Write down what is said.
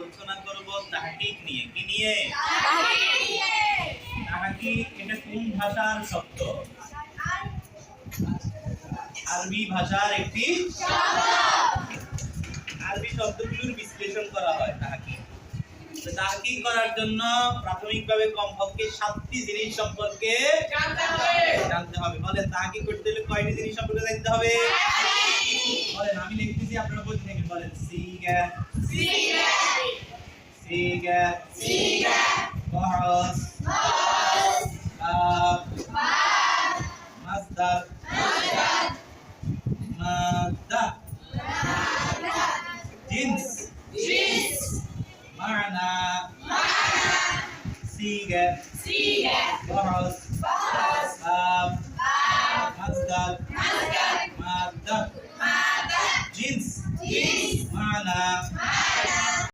আলোচনা করব তাহকিক নিয়ে। কি নিয়ে? তাহকিক এটা কোন ভাষার শব্দ? আরবি ভাষার একটি আরবি শব্দগুলোর বিশ্লেষণ করা হয় তাহকিক। তো তাহকিক করার জন্য প্রাথমিকভাবে কমপক্ষে সাতটি জিনিস সম্পর্কে জানতে হবে। বলেন তাহকিক করতে হলে কয়টি জিনিস সম্পর্কে জানতে হবে? বলেন আমি লিখতেছি আপনারা বলতে বলেন সিগা সিগা سيجا سيجا بعث بعث باب باب مصدر مصدر مادة مادة جنس جنس معنى معنى سيجا سيجا بعث بعث باب باب مصدر مصدر مادة مادة جنس جنس معنى معنى